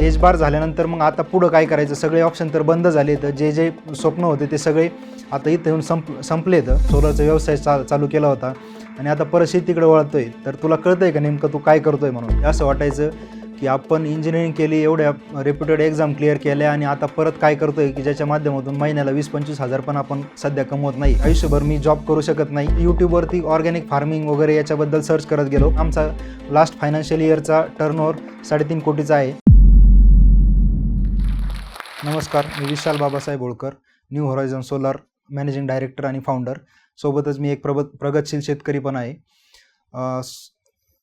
Age बार झाल्यानंतर मग आता पुढं काय करायचं? सगळे ऑप्शन तर बंद झाले तर जे जे स्वप्न होते ते सगळे आता इथं येऊन संप संपले तर. सोलरचा व्यवसाय चा चालू केला होता. आणि आता परत शेतीकडे वळतोय. तर तुला कळतं आहे का नेमकं तू काय करतोय म्हणून? असं वाटायचं की आपण इंजिनिअरिंग केली एवढ्या रेप्युटेड एक्झाम क्लिअर केल्या आणि आता परत काय करतोय की ज्याच्या माध्यमातून महिन्याला वीस पंचवीस हजार पण आपण सध्या कमवत नाही. आयुष्यभर मी जॉब करू शकत नाही. यूट्यूबवरती ऑर्गॅनिक फार्मिंग वगैरे याच्याबद्दल सर्च करत गेलो. आमचा लास्ट फायनान्शियल इयरचा टर्नओव्हर साडेतीन कोटीचा आहे. नमस्कार मी Vishal Babasaheb Holkar new horizon solar managing director आणि फाउंडर सोबतच मी एक प्रब प्रगतशील शेतकरी पण आहे.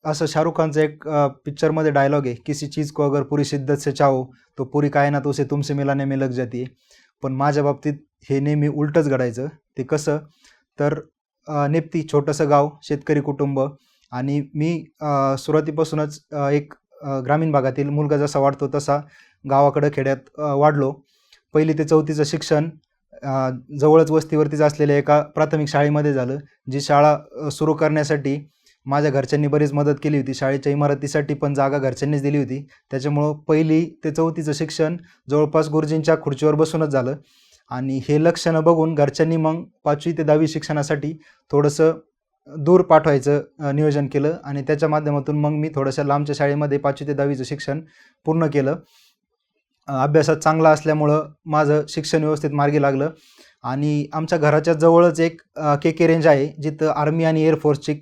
असं शाहरुख खानचं एक पिक्चरमध्ये डायलॉग आहे किसी चीज को अगर पुरी शिद्दत से चाहो तो पुरी कायनात उसे तुमसे मिलाने में लग जाती पण माझ्या बाबतीत हे नेहमी उलटंच घडायचं. ते कसं? तर नेपती छोटंसं गाव शेतकरी कुटुंब आणि मी सुरुवातीपासूनच एक ग्रामीण भागातील मुलगा जसा वाढतो तसा गावाकडं खेड्यात वाढलो. पहिली ते चौथीचं शिक्षण जवळच वस्तीवरतीच असलेल्या एका प्राथमिक शाळेमध्ये झालं जी शाळा सुरू करण्यासाठी माझ्या घरच्यांनी बरीच मदत केली होती. शाळेच्या इमारतीसाठी पण जागा घरच्यांनीच दिली होती. त्याच्यामुळं पहिली ते चौथीचं शिक्षण जवळपास गुरुजींच्या खुर्चीवर बसूनच झालं. आणि हे लक्षणं बघून घरच्यांनी मग पाचवी ते दहावी शिक्षणासाठी थोडंसं दूर पाठवायचं नियोजन केलं. आणि त्याच्या माध्यमातून मग मी थोड्याशा लांबच्या शाळेमध्ये पाचवी ते दहावीचं शिक्षण पूर्ण केलं. अभ्यासात चांगला असल्यामुळं माझं शिक्षण व्यवस्थित मार्गी लागलं. आणि आमच्या घराच्या जवळच एक के के रेंज आहे जिथं आर्मी आणि एअरफोर्सची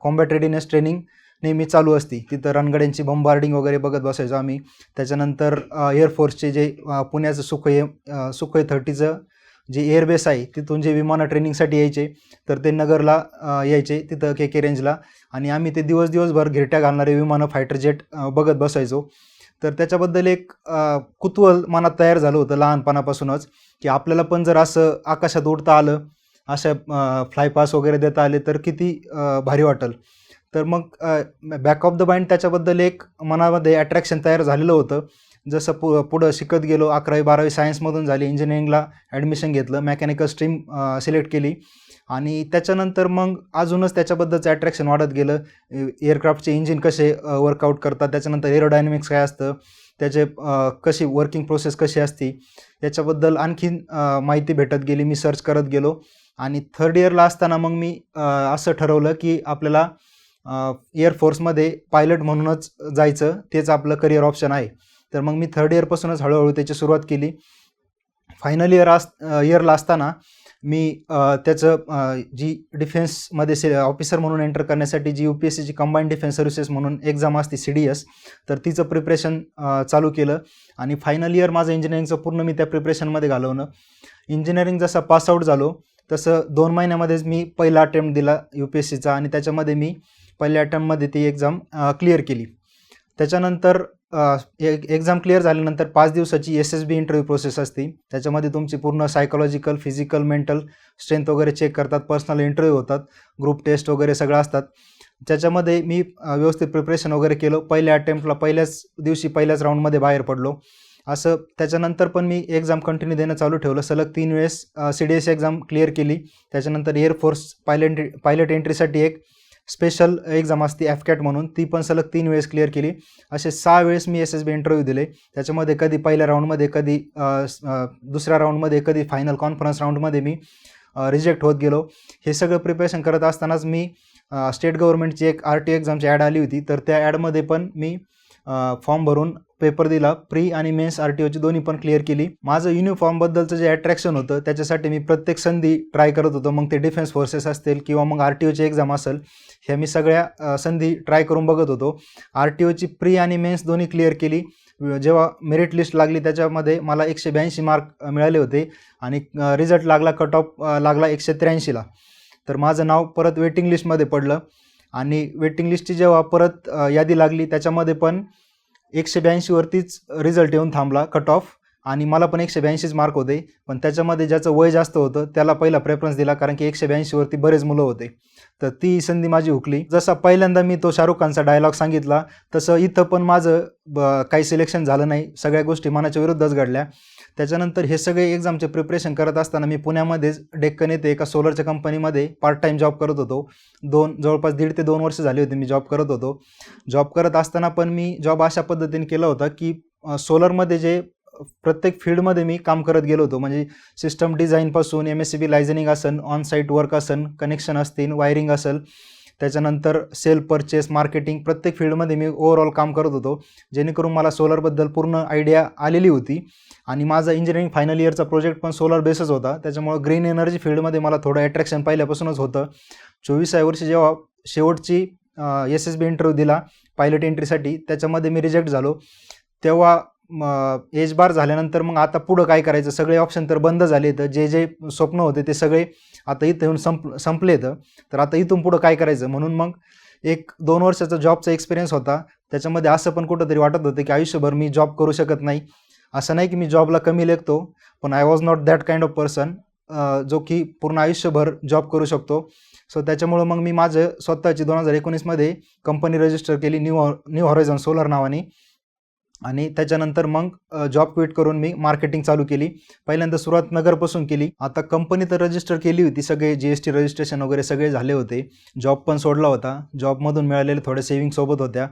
कॉम्बॅट रेडिनेस ट्रेनिंग नेहमी चालू असती. तिथं रणगाड्यांची बॉम्बार्डिंग वगैरे बघत बसायचो आम्ही. त्याच्यानंतर एअरफोर्सचे जे पुण्याचं सुखोई अ, थर्टीचं जे एअरबेस आहे तिथून जे विमानं ट्रेनिंगसाठी यायचे तर ते नगरला यायचे तिथं के के रेंजला. आणि आम्ही ते दिवस दिवसभर घिरट्या घालणारे विमानं फायटर जेट बघत बसायचो. तर त्याच्याबद्दल एक कुतूहल मनात तयार झालं होतं लहानपणापासूनच की आपल्याला पण जर असं आकाशात उडता आलं अशा फ्लायपास वगैरे देता आले तर किती भारी वाटेल. तर मग बॅक ऑफ द माइंड त्याच्याबद्दल एक मनामध्ये अट्रॅक्शन तयार झालेलं होतं. जसं पु पुढं शिकत गेलो अकरावी बारावी सायन्समधून झाली इंजिनिअरिंगला ॲडमिशन घेतलं मेकॅनिकल स्ट्रीम सिलेक्ट केली. आणि त्याच्यानंतर मग अजूनच त्याच्याबद्दलचं अट्रॅक्शन वाढत गेलं. एअरक्राफ्टचे इंजिन कसे वर्कआउट करतात त्याच्यानंतर एरोडायनमिक्स काय असतं त्याचे कशी वर्किंग प्रोसेस कशी असती याच्याबद्दल आणखीन माहिती भेटत गेली. मी सर्च करत गेलो आणि थर्ड इयरला असताना मग मी असं ठरवलं की आपल्याला एअरफोर्समध्ये पायलट म्हणूनच जायचं. तेच आपलं करिअर ऑप्शन आहे. तर मग मी थर्ड इयरपासूनच हळूहळू त्याची सुरुवात केली. फायनल इयर अस इयरला असताना मी त्याचं जी डिफेन्समध्ये से ऑफिसर म्हणून एंटर करण्यासाठी जी यू पी एस सीची कंबाईंड डिफेन्स सर्व्हिसेस म्हणून एक्झाम असते सी डी एस तर तिचं प्रिपरेशन चालू केलं. आणि फायनल इयर माझं इंजिनिअरिंगचं पूर्ण मी त्या प्रिपरेशनमध्ये घालवणं इंजिनिअरिंग जसं पासआउट झालो तसं दोन महिन्यामध्येच मी पहिला अटेम्प्ट दिला यू पी एस सीचा आणि त्याच्यामध्ये मी पहिल्या अटेम्प्टमध्ये ती एक्झाम क्लिअर केली. त्याच्यानंतर एक एक्झाम क्लिअर झाल्यानंतर पाच दिवसाची S S B interview process असते. त्याच्यामध्ये तुमची पूर्ण सायकोलॉजिकल फिजिकल मेंटल स्ट्रेंथ वगैरे चेक करतात. पर्सनल इंटरव्ह्यू होतात. ग्रुप टेस्ट वगैरे सगळं असतात. त्याच्यामध्ये मी व्यवस्थित प्रिपरेशन वगैरे केलं. पहिल्या अटेम्प्टला पहिल्याच दिवशी पहिल्याच राऊंडमध्ये बाहेर पडलो. असं त्याच्यानंतर पण मी एक्झाम कंटिन्यू देणं चालू ठेवलं. सलग तीन वेळेस C D S exam clear केली. त्याच्यानंतर एअरफोर्स पायलट पायलट एंट्रीसाठी एक स्पेशल एक्झाम असते ॲफकॅट म्हणून ती पण सलग तीन वेळेस क्लिअर केली. असे सहा वेळेस मी एस एस बी इंटरव्ह्यू दिले. त्याच्यामध्ये कधी पहिल्या राऊंडमध्ये कधी दुसऱ्या राऊंडमध्ये कधी फायनल कॉन्फरन्स राऊंडमध्ये मी रिजेक्ट होत गेलो. हे सगळं प्रिपरेशन करत असतानाच मी स्टेट गव्हर्नमेंटची एक आर टी एक्झामची ॲड आली होती. तर त्या ॲडमध्ये पण मी फॉर्म भरून पेपर दिला. प्री आणि मेन्स आर टी ओची दोन्ही पण क्लिअर केली. माझं युनिफॉर्मबद्दलचं जे अट्रॅक्शन होतं त्याच्यासाठी मी प्रत्येक संधी ट्राय करत होतो. मग ते डिफेन्स फोर्सेस असतील किंवा मग आर टी ओची एक्झाम असेल ह्या मी सगळ्या संधी ट्राय करून बघत होतो. आर टी ओची प्री आणि मेन्स दोन्ही क्लिअर केली. जेव्हा मेरिट लिस्ट लागली त्याच्यामध्ये मला एकशे ब्याऐंशी मार्क मिळाले होते. आणि रिझल्ट लागला कट ऑफ लागला एकशे त्र्याऐंशीला. तर माझं नाव परत वेटिंग लिस्टमध्ये पडलं. आणि वेटिंग लिस्टची जेव्हा परत यादी लागली त्याच्यामध्ये पण एकशे ब्याऐंशीवरतीच रिझल्ट येऊन थांबला कट ऑफ आणि मला पण एकशे ब्याऐंशीच मार्क होते. पण त्याच्यामध्ये ज्याचं वय जास्त होतं त्याला पहिला प्रेफरन्स दिला कारण की एकशे ब्याऐंशीवरती बरेच मुलं होते. तर ती संधी माझी हुकली. जसा पहिल्यांदा मी तो शाहरुख खानचा डायलॉग सांगितला तसं इथं पण माझं ब- काही सिलेक्शन झालं नाही. सगळ्या गोष्टी मनाच्या विरुद्धच घडल्या. त्याच्यानंतर हे सगळे एक्झामचे प्रिपरेशन करत असताना मी पुण्यामध्येच डेक्कन येथे एका सोलरच्या कंपनीमध्ये पार्ट टाईम जॉब करत होतो. दोन जवळपास दीड ते दोन वर्ष झाली होती मी जॉब करत होतो. जॉब करत असताना पण मी जॉब अशा पद्धतीने केला होता की सोलरमध्ये जे प्रत्येक फील्डमध्ये मी काम करत गेलो होतो. म्हणजे system डिझाईनपासून M S C B liaisoning असन ऑन साईट वर्क असन कनेक्शन असतील वायरिंग असेल. त्याच्यानंतर सेल परचेस मार्केटिंग प्रत्येक फील्डमध्ये मी ओव्हरऑल काम करत होतो. जेणेकरून मला सोलरबद्दल पूर्ण आयडिया आलेली होती. आणि माझा इंजिनिअरिंग फायनल इयरचा प्रोजेक्ट पण सोलर बेसच होता. त्याच्यामुळं ग्रीन एनर्जी फील्डमध्ये मला थोडं अट्रॅक्शन पहिल्यापासूनच होतं. चोवीसाव्या वर्षी जेव्हा शेवटची एस एस बी इंटरव्ह्यू दिला पायलट एंट्रीसाठी त्याच्यामध्ये मी रिजेक्ट झालो. तेव्हा एज बार झाल्यानंतर मग आता पुढं काय करायचं? सगळे ऑप्शन तर बंद झाले तर जे जे स्वप्न होते ते सगळे आता इथं येऊन संप संपले तर. आता इथून पुढं काय करायचं? म्हणून मग एक दोन वर्षाचा जॉबचा एक्सपिरियन्स होता. त्याच्यामध्ये असं पण कुठंतरी वाटत होतं की आयुष्यभर मी जॉब करू शकत नाही. असं नाही की मी जॉबला कमी लेखतो पण I was not that kind of person जो की पूर्ण आयुष्यभर जॉब करू शकतो. सो त्याच्यामुळं मग मी माझं स्वतःची दोन हजार एकोणीसमध्ये कंपनी रजिस्टर केली न्यू न्यू हॉरायझन सोलर नावाने. आणि त्याच्यानंतर मग जॉब क्विट करून मी मार्केटिंग चालू केली. पहिल्यांदा सुरुवात नगरपासून केली. आता कंपनी तर रजिस्टर केली होती. सगळे जी एस टी रजिस्ट्रेशन वगैरे सगळे झाले होते. जॉब पण सोडला होता. जॉबमधून मिळालेले थोडे सेव्हिंग सोबत होत्या.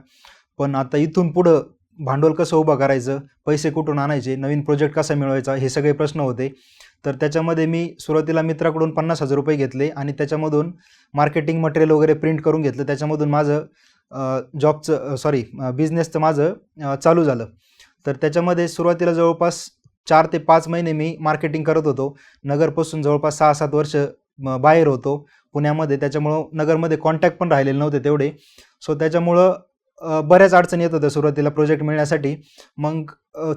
पण आता इथून पुढं भांडवल कसं उभं करायचं? पैसे कुठून आणायचे? नवीन प्रोजेक्ट कसा मिळवायचा? हे सगळे प्रश्न होते. तर त्याच्यामध्ये मी सुरुवातीला मित्राकडून पन्नास हजार रुपये घेतले आणि त्याच्यामधून मार्केटिंग मटेरियल वगैरे प्रिंट करून घेतलं. त्याच्यामधून माझं जॉबचं सॉरी बिझनेसचं माझं चालू झालं. तर त्याच्यामध्ये सुरुवातीला जवळपास चार ते पाच महिने मी मार्केटिंग करत होतो. नगरपासून जवळपास सहा सात वर्ष बाहेर होतो. पुण्यामध्ये त्याच्यामुळं नगरमध्ये कॉन्टॅक्ट पण राहिलेले नव्हते तेवढे. सो त्याच्यामुळं बऱ्याच अडचणी येत होत्या सुरुवातीला प्रोजेक्ट मिळण्यासाठी. मग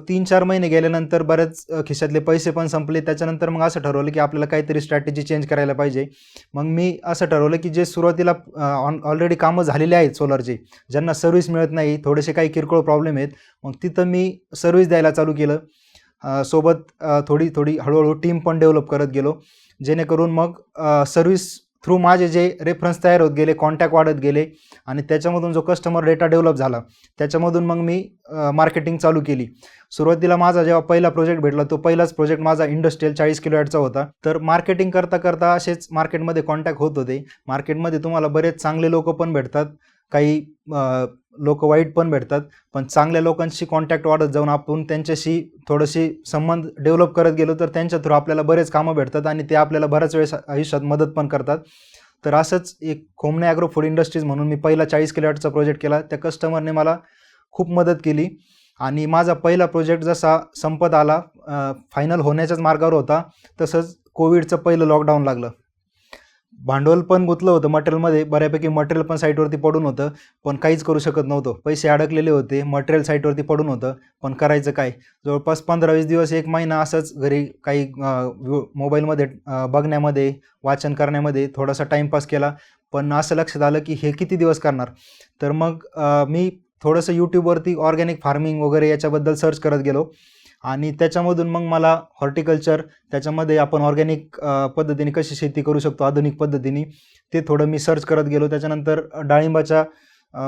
तीन चार महिने गेल्यानंतर बऱ्याच खिशातले पैसे पण संपले. त्याच्यानंतर मग असं ठरवलं की आपल्याला काहीतरी स्ट्रॅटेजी चेंज करायला पाहिजे. मग मी असं ठरवलं की जे सुरुवातीला ऑन ऑलरेडी कामं झालेली आहेत सोलरचे ज्यांना सर्व्हिस मिळत नाही थोडेसे काही किरकोळ प्रॉब्लेम आहेत मग तिथं मी सर्व्हिस द्यायला चालू केलं. सोबत थोडी थोडी हळूहळू टीम पण डेव्हलप करत गेलो. जेणेकरून मग सर्व्हिस थ्रू माझे जे रेफरन्स तयार होत गेले कॉन्टॅक्ट वाढत गेले आणि त्याच्यामधून जो कस्टमर डेटा डेव्हलप झाला त्याच्यामधून मग मी मार्केटिंग चालू केली. सुरुवातीला माझा जेव्हा पहिला प्रोजेक्ट भेटला तो पहिलाच प्रोजेक्ट माझा इंडस्ट्रियल चाळीस किलो ॲडचा होता. तर मार्केटिंग करता करता असेच मार्केटमध्ये कॉन्टॅक्ट होत होते. मार्केटमध्ये तुम्हाला बरेच चांगले लोक पण भेटतात. काही लोक वाईट पण भेटतात पण चांगल्या लोकांशी कॉन्टॅक्ट वाढत जाऊन आपण त्यांच्याशी थोडीशी संबंध डेव्हलप करत गेलो तर त्यांच्या थ्रू आपल्याला बरेच कामं भेटतात आणि ते आपल्याला बऱ्याच वेळेस आयुष्यात मदत पण करतात. तर असंच एक खोमणे ॲग्रो फूड इंडस्ट्रीज म्हणून मी पहिला चाळीस किलोवॅटचा प्रोजेक्ट केला. त्या कस्टमरने मला खूप मदत केली आणि माझा पहिला प्रोजेक्ट जसा संपत आला फायनल होण्याच्याच मार्गावर होता तसंच कोविडचं पहिलं लॉकडाऊन लागलं. भांडवल पण गुंतलं होतं मटेरियलमध्ये. बऱ्यापैकी मटेरियल पण साईटवरती पडून होतं. पण काहीच करू शकत नव्हतं. पैसे अडकलेले होते. मटेरियल साईटवरती पडून होतं. पण करायचं काय? जवळपास पंधरा वीस दिवस एक महिना असंच घरी काही मोबाईलमध्ये बघण्यामध्ये वाचन करण्यामध्ये थोडासा टाईमपास केला. पण असं लक्षात आलं की हे किती दिवस करणार? तर मग मी थोडंसं यूट्यूबवरती ऑर्गॅनिक फार्मिंग वगैरे याच्याबद्दल सर्च करत गेलो. आणि त्याच्यामधून मग मला हॉर्टिकल्चर त्याच्यामध्ये आपण ऑर्गॅनिक पद्धतीने कशी शेती करू शकतो आधुनिक पद्धतीने ते थोडं मी सर्च करत गेलो. त्याच्यानंतर डाळिंबाच्या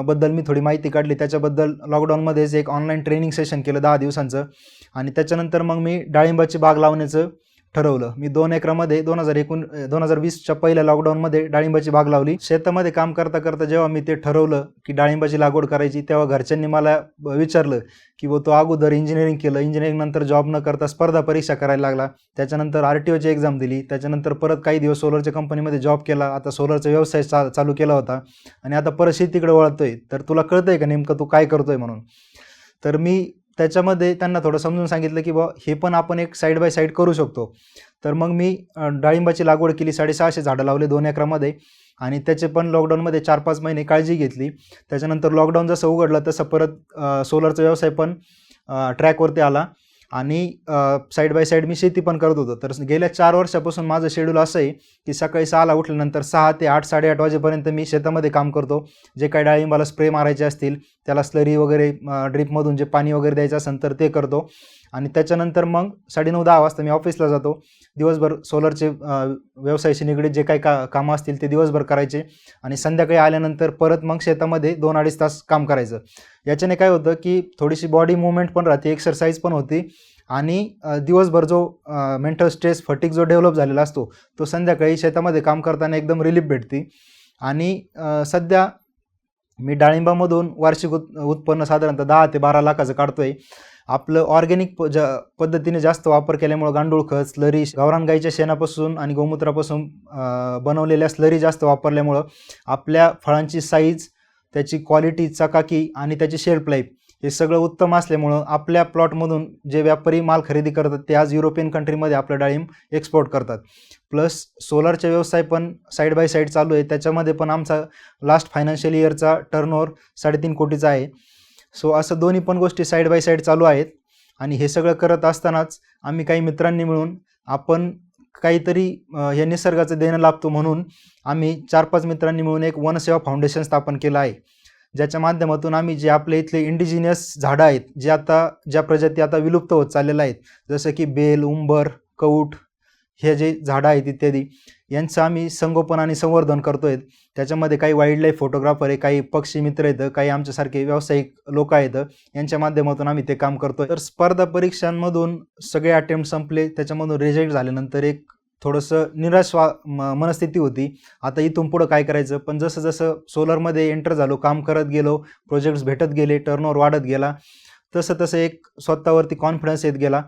बद्दल मी थोडी माहिती काढली. त्याच्याबद्दल लॉकडाऊनमध्येच एक ऑनलाईन ट्रेनिंग सेशन केलं दहा दिवसांचं. आणि त्याच्यानंतर मग मी डाळिंबाची बाग लावण्याचं ठरवलं. मी दोन एकरामध्ये दोन हजार एकूण दोन हजार वीसच्या पहिल्या लॉकडाऊनमध्ये डाळिंबाची बाग लावली. शेतामध्ये काम करता करता जेव्हा मी ते ठरवलं की डाळिंबाची लागवड करायची तेव्हा घरच्यांनी मला विचारलं की व तो अगोदर इंजिनिअरिंग केलं. इंजिनिअरिंग नंतर जॉब न करता स्पर्धा परीक्षा करायला लागला. त्याच्यानंतर आर टी ओची एक्झाम दिली. त्याच्यानंतर परत काही दिवस सोलरच्या कंपनीमध्ये जॉब केला. आता सोलरचा व्यवसाय चा चालू केला होता. आणि आता परत शेतीकडे वळतोय. तर तुला कळतंय का नेमकं तू काय करतोय म्हणून? तर मी त्याच्यामध्ये त्यांना थोडं समजून सांगितलं की बा हे पण आपण एक साईड बाय साईड करू शकतो. तर मग मी डाळिंबाची लागवड केली साडेसहाशे झाडं लावले दोन एकरामध्ये आणि त्याचे पण लॉकडाऊनमध्ये चार पाच महिने काळजी घेतली. त्याच्यानंतर लॉकडाऊन जसं उघडलं तसं परत सोलरचा व्यवसाय पण ट्रॅकवरती आला. आणि साईड बाय साईड मी शेती पण करत होतो. तर गेल्या चार वर्षापासून माझं शेड्यूल असं आहे की सकाळी सहाला उठल्यानंतर सहा ते आठ साडेआठ वाजेपर्यंत मी शेतामध्ये काम करतो. जे काही डाळिंबाला स्प्रे मारायचे असतील त्याला स्लरी वगैरे ड्रीपमधून जे पाणी वगैरे द्यायचं असेल तर ते करतो. आणि त्याच्यानंतर मग साडेनऊ दहा वाजता मी ऑफिसला जातो. दिवसभर सोलरचे व्यवसायाशी निगडीत जे काही का कामं असतील ते दिवसभर करायचे. आणि संध्याकाळी आल्यानंतर परत मग शेतामध्ये दोन अडीच तास काम करायचं. याच्याने काय होतं की थोडीशी बॉडी मुवमेंट पण राहते एक्सरसाइज पण होती. आणि दिवसभर जो मेंटल स्ट्रेस फटिक जो डेव्हलप झालेला असतो तो संध्याकाळी शेतामध्ये काम करताना एकदम रिलीफ भेटते. आणि सध्या मी डाळिंबामधून वार्षिक उत् उत्पन्न साधारणतः दहा ते बारा लाखाचं काढतो आहे आपलं ऑर्गॅनिक प ज पद्धतीने जास्त वापर केल्यामुळं गांडूळ खत स्लरी गावरान गाईच्या शेणापासून आणि गोमूत्रापासून बनवलेल्या स्लरी जास्त वापरल्यामुळं आपल्या फळांची साईज त्याची क्वालिटी चकाकी आणि त्याची शेल्फ लाईफ हे सगळं उत्तम असल्यामुळं आपल्या प्लॉटमधून जे व्यापारी माल खरेदी करतात ते आज युरोपियन कंट्रीमध्ये आपलं डाळिंब एक्सपोर्ट करतात. प्लस सोलारचे व्यवसाय पण साईड बाय साईड चालू आहे. त्याच्यामध्ये पण आमचा लास्ट फायनान्शियल इयरचा टर्नओव्हर साडेतीन कोटीचा आहे. सो असं दोन्ही पण गोष्टी साईड बाय साईड चालू आहेत. आणि हे सगळं करत असतानाच आम्ही काही मित्रांनी मिळून आपण काहीतरी हे निसर्गाचं देणं लाभतो म्हणून आम्ही चार पाच मित्रांनी मिळून एक वनसेवा फाउंडेशन स्थापन केलं आहे. ज्याच्या माध्यमातून आम्ही जे आपले इथले इंडिजिनियस झाडं आहेत जे आता ज्या प्रजाती आता विलुप्त होत चाललेल्या आहेत जसं की बेल उंबर कौट हे जे झाडं आहेत इत्यादी यांचं आम्ही संगोपन आणि संवर्धन करतो आहेत त्याच्यामध्ये काही वाईल्ड लाईफ फोटोग्राफर आहे काही पक्षी मित्र आहेत काही आमच्यासारखे व्यावसायिक लोक आहेत यांच्या माध्यमातून आम्ही ते काम करतो तर स्पर्धा परीक्षांमधून सगळे अटेम्प्ट संपले त्याच्यामधून रिजेक्ट झाल्यानंतर एक थोडंसं निराश वा मनस्थिती होती. आता इथून पुढं काय करायचं? पण जसं जसं सोलरमध्ये एंटर झालो काम करत गेलो प्रोजेक्ट्स भेटत गेले टर्नओवर वाढत गेला तसं तसं एक स्वतःवरती कॉन्फिडन्स येत गेला.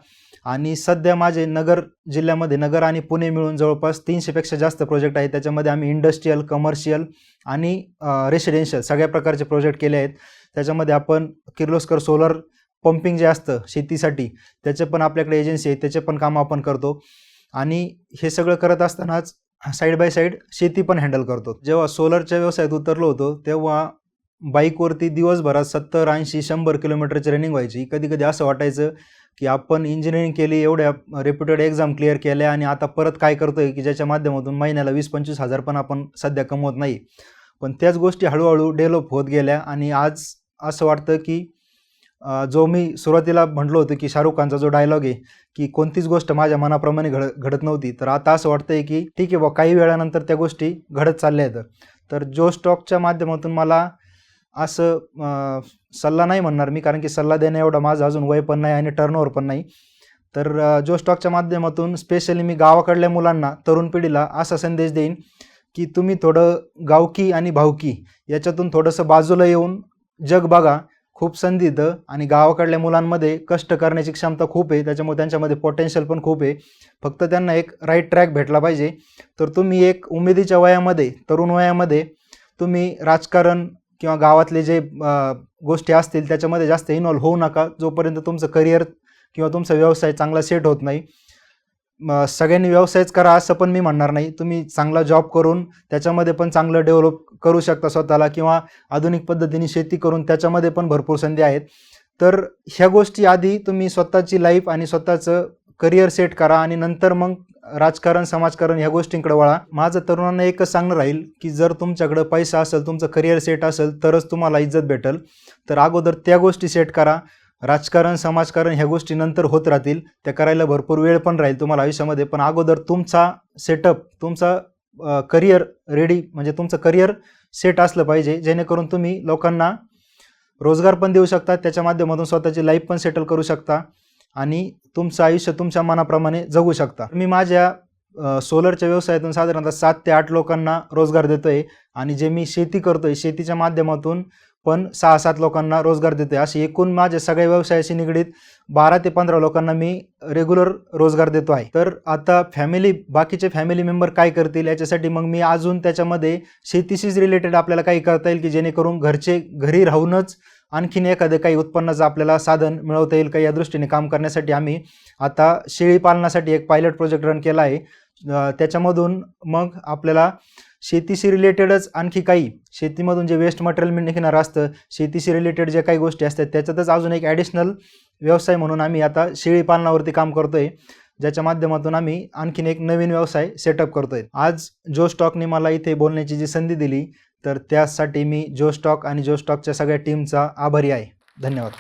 आणि सध्या माझे नगर जिल्ह्यामध्ये नगर आणि पुणे मिळून जवळपास तीनशेपेक्षा जास्त प्रोजेक्ट आहेत. त्याच्यामध्ये आम्ही इंडस्ट्रीयल कमर्शियल आणि रेसिडेन्शियल सगळ्या प्रकारचे प्रोजेक्ट केले आहेत. त्याच्यामध्ये आपण किर्लोस्कर सोलर पंपिंग जे असतं शेतीसाठी त्याचे पण आपल्याकडे एजन्सी आहे त्याचे पण काम आपण करतो. आणि हे सगळं करत असतानाच साईड बाय साईड शेती पण हँडल करतो. जेव्हा सोलरच्या व्यवसायात उतरलो होतो तेव्हा बाईकवरती दिवसभरात सत्तर ऐंशी शंभर किलोमीटरची रनिंग व्हायची. कधी कधी असं वाटायचं की आपण इंजिनिअरिंग केली एवढ्या रेप्युटेड एक्झाम क्लिअर केल्या आणि आता परत काय करतोय की ज्याच्या माध्यमातून महिन्याला वीस पंचवीस हजार पण आपण सध्या कमवत नाही. पण त्याच गोष्टी हळूहळू डेव्हलप होत गेल्या आणि आज असं वाटतं की जो मी सुरुवातीला म्हटलो होतो की शाहरुख खानचा जो डायलॉग आहे की कोणतीच गोष्ट माझ्या मनाप्रमाणे घड घडत नव्हती तर आता असं वाटतं आहे की ठीक आहे बा काही वेळानंतर त्या गोष्टी घडत चालल्या आहेत. तर जो स्टॉकच्या माध्यमातून मला असं सल्ला नाही म्हणणार मी कारण की सल्ला देणं एवढं माझं अजून वय पण नाही आणि टर्नओव्हर पण नाही. तर जो स्टॉकच्या माध्यमातून स्पेशली मी गावाकडल्या मुलांना तरुण पिढीला असा संदेश देईन की तुम्ही थोडं गावकी आणि भावकी याच्यातून थोडंसं बाजूला येऊन जग बघा. खूप संधी इथं आणि गावाकडल्या मुलांमध्ये कष्ट करण्याची क्षमता खूप आहे. त्याच्यामुळे त्यांच्यामध्ये पोटेन्शियल पण खूप आहे. फक्त त्यांना एक राईट ट्रॅक भेटला पाहिजे. तर तुम्ही एक उमेदीच्या वयामध्ये तरुण वयामध्ये तुम्ही राजकारण किंवा गावातले जे गोष्टी असतील त्याच्यामध्ये जास्त इन्वॉल्व्ह होऊ नका. जोपर्यंत तुमचं करिअर किंवा तुमचा व्यवसाय चांगला सेट होत नाही सगळ्यांनी व्यवसायच करा असं पण मी म्हणणार नाही. तुम्ही चांगला जॉब करून त्याच्यामध्ये पण चांगलं डेव्हलप करू शकता स्वतःला किंवा आधुनिक पद्धतीने शेती करून त्याच्यामध्ये पण भरपूर संधी आहेत. तर ह्या गोष्टी आधी तुम्ही स्वतःची लाईफ आणि स्वतःचं करिअर सेट करा आणि नंतर मग राजकारण समाजकारण ह्या गोष्टींकडे वळा. माझं तरुणांना एकच सांगणं राहील की जर तुमच्याकडं पैसा असेल तुमचं करिअर सेट असेल तरच तुम्हाला इज्जत भेटेल. तर अगोदर त्या गोष्टी सेट करा. राजकारण समाजकारण ह्या गोष्टी नंतर होत राहतील. त्या करायला भरपूर वेळ पण राहील तुम्हाला आयुष्यामध्ये. पण अगोदर तुमचा सेटअप तुमचा करिअर रेडी म्हणजे तुमचं करिअर सेट असलं पाहिजे. जेणेकरून तुम्ही लोकांना रोजगार पण देऊ शकता. त्याच्या माध्यमातून स्वतःची लाईफ पण सेटल करू शकता. आणि तुमचं आयुष्य तुमच्या मनाप्रमाणे जगू शकता. मी माझ्या सोलरच्या व्यवसायातून साधारणतः सात ते आठ लोकांना रोजगार देतोय आणि जे मी शेती करतोय शेतीच्या माध्यमातून पण सहा सात लोकांना रोजगार देतोय. असे एकूण माझ्या सगळ्या व्यवसायाशी निगडीत बारा ते पंधरा लोकांना मी रेग्युलर रोजगार देतो आहे. तर आता फॅमिली बाकीचे फॅमिली मेंबर काय करतील याच्यासाठी मग मी अजून त्याच्यामध्ये शेतीशीच रिलेटेड आपल्याला काही करता येईल की जेणेकरून घरचे घरी राहूनच आणखीन एखादं काही उत्पन्नाचं आपल्याला साधन मिळवता येईल का या दृष्टीने काम करण्यासाठी आम्ही आता शेळी पालनासाठी एक पायलट प्रोजेक्ट रन केला आहे. त्याच्यामधून मग आपल्याला शेतीशी रिलेटेडच आणखी काही शेतीमधून जे वेस्ट मटेरियल निघणार असतं शेतीशी रिलेटेड जे काही गोष्टी असतात त्याच्यातच अजून एक ॲडिशनल व्यवसाय म्हणून आम्ही आता शेळी पालनावरती काम करतोय. ज्याच्या माध्यमातून आम्ही आणखीन एक नवीन व्यवसाय सेटअप करतोय. आज जो स्टॉकने मला इथे बोलण्याची जी संधी दिली तर त्यासाठी मी जो स्टॉक आणि जो स्टॉकच्या सगळ्या टीमचा आभारी आहे. धन्यवाद.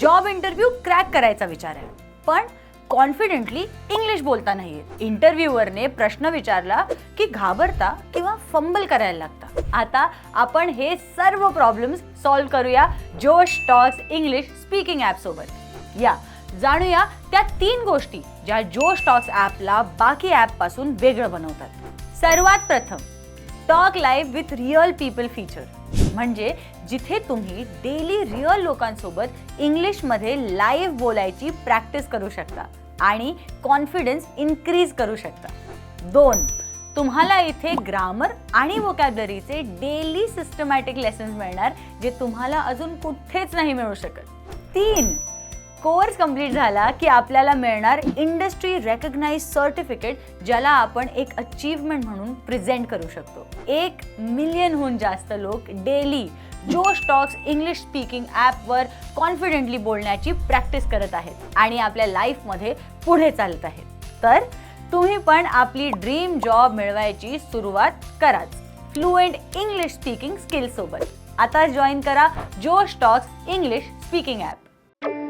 जॉब इंटरव्ह्यू क्रॅक करायचा विचार आहे. पण कॉन्फिडेंटली इंग्लिश बोलता नाही येत इंटरव्ह्यूवरने प्रश्न विचारला की घाबरता किंवा फंबल करायला लागता. आता आपण हे सर्व प्रॉब्लेम्स सॉल्व्ह करूया जोश टॉक्स इंग्लिश स्पीकिंग ॲप सोबत. या जाणूया त्या तीन गोष्टी ज्या जोश टॉक्स ॲपला बाकी ॲपपासून वेगळं बनवतात. सर्वात प्रथम talk live with real people feature म्हणजे जिथे तुम्ही डेली रिअल लोकांसोबत इंग्लिशमध्ये लाईव्ह बोलायची प्रॅक्टिस करू शकता आणि कॉन्फिडन्स इन्क्रीज करू शकता. दोन तुम्हाला इथे ग्रामर आणि वोकॅबलरीचे डेली सिस्टमॅटिक लेसन्स मिळणार जे तुम्हाला अजून कुठेच नाही मिळू शकत. तीन कोर्स कंप्लीट झाला की आपल्याला मिळणार इंडस्ट्री रेकग्नाइज सर्टिफिकेट ज्याला आपण एक अचीवमेंट म्हणून प्रेझेंट करू शकतो. एक मिलियनहून जास्त लोक daily Josh Talks English speaking ॲपवर कॉन्फिडेंटली बोलण्याची प्रॅक्टिस करत आहेत आणि आपल्या लाईफमध्ये पुढे चालत आहेत. तर तुम्ही पण आपली ड्रीम जॉब मिळवायची सुरुवात कराच. फ्लुएंट इंग्लिश स्पीकिंग स्किलसोबत आता जॉईन करा Josh Talks English speaking app